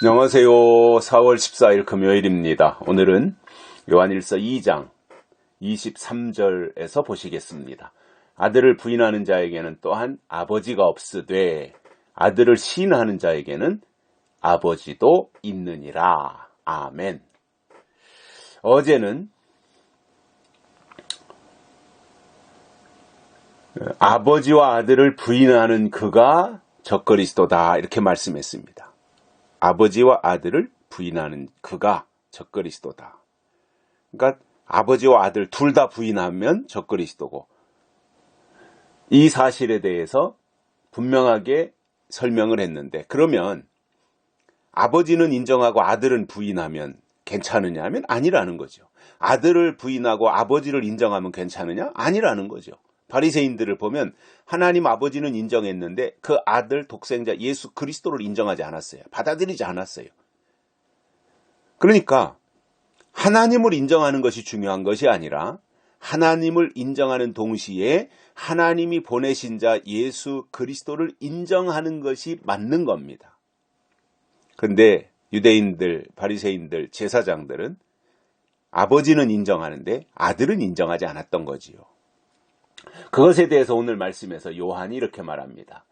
안녕하세요. 4월 14일 금요일입니다. 오늘은 요한일서 2장 23절에서 보시겠습니다. 아들을 부인하는 자에게는 또한 아버지가 없으되 아들을 시인하는 자에게는 아버지도 있느니라. 아멘. 어제는 아버지와 아들을 부인하는 그가 적그리스도다 이렇게 말씀했습니다. 아버지와 아들을 부인하는 그가 적그리스도다. 그러니까 아버지와 아들 둘 다 부인하면 적그리스도고 이 사실에 대해서 분명하게 설명을 했는데 그러면 아버지는 인정하고 아들은 부인하면 괜찮으냐 하면 아니라는 거죠. 아들을 부인하고 아버지를 인정하면 괜찮으냐? 아니라는 거죠. 바리새인들을 보면 하나님 아버지는 인정했는데 그 아들 독생자 예수 그리스도를 인정하지 않았어요. 받아들이지 않았어요. 그러니까 하나님을 인정하는 것이 중요한 것이 아니라 하나님을 인정하는 동시에 하나님이 보내신 자 예수 그리스도를 인정하는 것이 맞는 겁니다. 근데 유대인들, 바리새인들, 제사장들은 아버지는 인정하는데 아들은 인정하지 않았던 거지요. 그것에 대해서 오늘 말씀에서 요한이 이렇게 말합니다.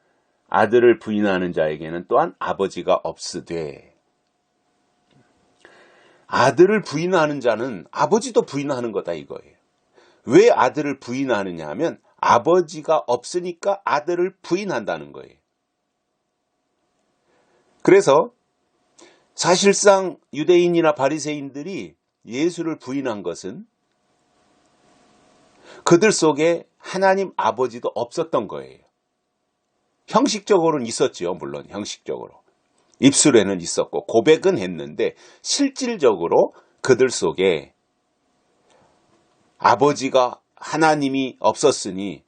아들을 부인하는 자에게는 또한 아버지가 없으되 아들을 부인하는 자는 아버지도 부인하는 거다 이거예요. 왜 아들을 부인하느냐 하면 아버지가 없으니까 아들을 부인한다는 거예요. 그래서 사실상 유대인이나 바리새인들이 예수를 부인한 것은 그들 속에 하나님 아버지도 없었던 거예요. 형식적으로는 있었지요. 물론 형식적으로. 입술에는 있었고 고백은 했는데 실질적으로 그들 속에 아버지가 하나님이 없었으니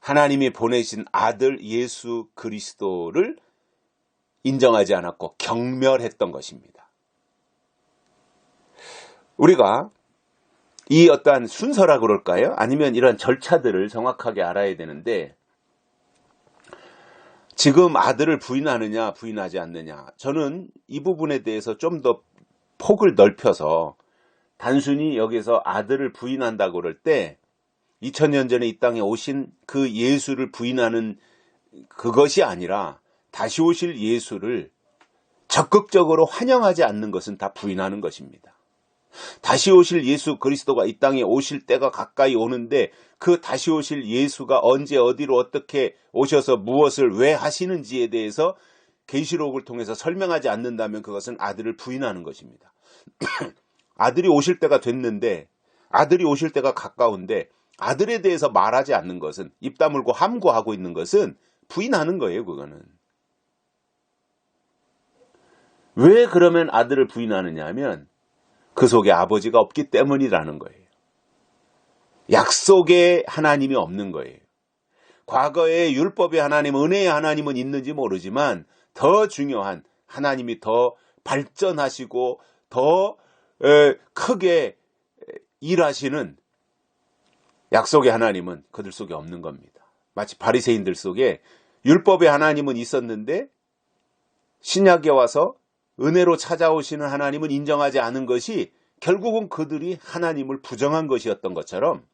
하나님이 보내신 아들 예수 그리스도를 인정하지 않았고 경멸했던 것입니다. 우리가 이 어떠한 순서라 그럴까요? 아니면 이런 절차들을 정확하게 알아야 되는데 지금 아들을 부인하느냐 부인하지 않느냐 저는 이 부분에 대해서 좀 더 폭을 넓혀서 단순히 여기서 아들을 부인한다고 그럴 때 2000년 전에 이 땅에 오신 그 예수를 부인하는 그것이 아니라 다시 오실 예수를 적극적으로 환영하지 않는 것은 다 부인하는 것입니다. 다시 오실 예수 그리스도가 이 땅에 오실 때가 가까이 오는데 그 다시 오실 예수가 언제 어디로 어떻게 오셔서 무엇을 왜 하시는지에 대해서 계시록을 통해서 설명하지 않는다면 그것은 아들을 부인하는 것입니다. 아들이 오실 때가 됐는데 아들이 오실 때가 가까운데 아들에 대해서 말하지 않는 것은 입 다물고 함구하고 있는 것은 부인하는 거예요, 그거는. 왜 그러면 아들을 부인하느냐 하면 그 속에 아버지가 없기 때문이라는 거예요. 약속의 하나님이 없는 거예요. 과거의 율법의 하나님, 은혜의 하나님은 있는지 모르지만 더 중요한 하나님이 더 발전하시고 더 크게 일하시는 약속의 하나님은 그들 속에 없는 겁니다. 마치 바리새인들 속에 율법의 하나님은 있었는데 신약에 와서 은혜로 찾아오시는 하나님은 인정하지 않은 것이 결국은 그들이 하나님을 부정한 것이었던 것처럼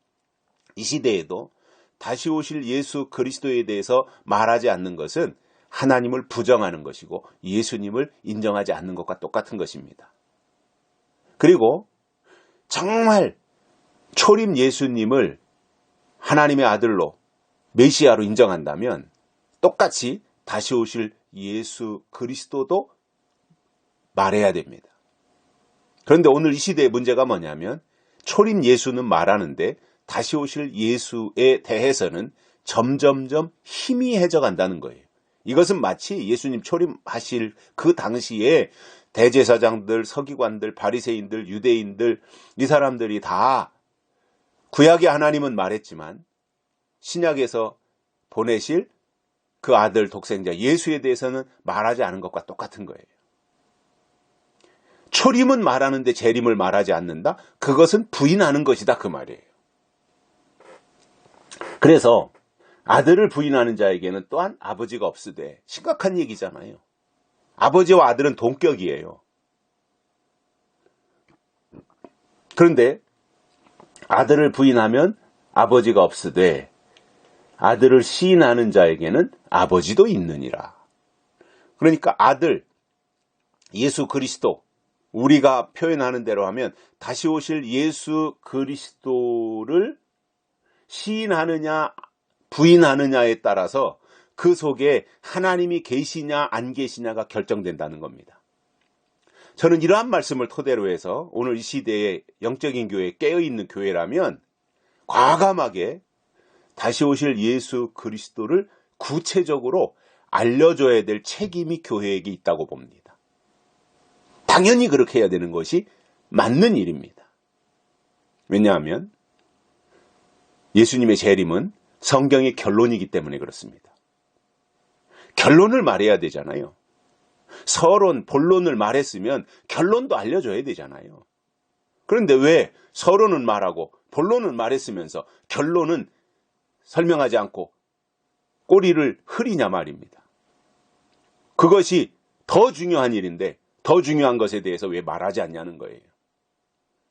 이 시대에도 다시 오실 예수 그리스도에 대해서 말하지 않는 것은 하나님을 부정하는 것이고 예수님을 인정하지 않는 것과 똑같은 것입니다. 그리고 정말 초림 예수님을 하나님의 아들로 메시아로 인정한다면 똑같이 다시 오실 예수 그리스도도 말해야 됩니다. 그런데 오늘 이 시대의 문제가 뭐냐면 초림 예수는 말하는데 다시 오실 예수에 대해서는 점점점 희미해져 간다는 거예요. 이것은 마치 예수님 초림하실 그 당시에 대제사장들, 서기관들, 바리새인들, 유대인들 이 사람들이 다 구약의 하나님은 말했지만 신약에서 보내실 그 아들 독생자 예수에 대해서는 말하지 않은 것과 똑같은 거예요. 초림은 말하는데 재림을 말하지 않는다? 그것은 부인하는 것이다. 그 말이에요. 그래서 아들을 부인하는 자에게는 또한 아버지가 없으되 심각한 얘기잖아요. 아버지와 아들은 동격이에요. 그런데 아들을 부인하면 아버지가 없으되 아들을 시인하는 자에게는 아버지도 있느니라. 그러니까 아들, 예수 그리스도, 우리가 표현하는 대로 하면 다시 오실 예수 그리스도를 시인하느냐, 부인하느냐에 따라서 그 속에 하나님이 계시냐, 안 계시냐가 결정된다는 겁니다. 저는 이러한 말씀을 토대로 해서 오늘 이 시대의 영적인 교회, 깨어 있는 교회라면 과감하게 다시 오실 예수 그리스도를 구체적으로 알려줘야 될 책임이 교회에게 있다고 봅니다. 당연히 그렇게 해야 되는 것이 맞는 일입니다. 왜냐하면 예수님의 재림은 성경의 결론이기 때문에 그렇습니다. 결론을 말해야 되잖아요. 서론, 본론을 말했으면 결론도 알려줘야 되잖아요. 그런데 왜 서론은 말하고 본론은 말했으면서 결론은 설명하지 않고 꼬리를 흐리냐 말입니다. 그것이 더 중요한 일인데 더 중요한 것에 대해서 왜 말하지 않냐는 거예요.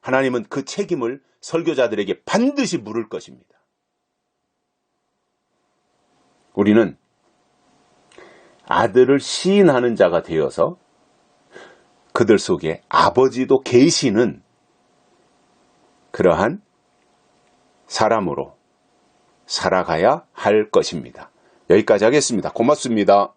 하나님은 그 책임을 설교자들에게 반드시 물을 것입니다. 우리는 아들을 시인하는 자가 되어서 그들 속에 아버지도 계시는 그러한 사람으로 살아가야 할 것입니다. 여기까지 하겠습니다. 고맙습니다.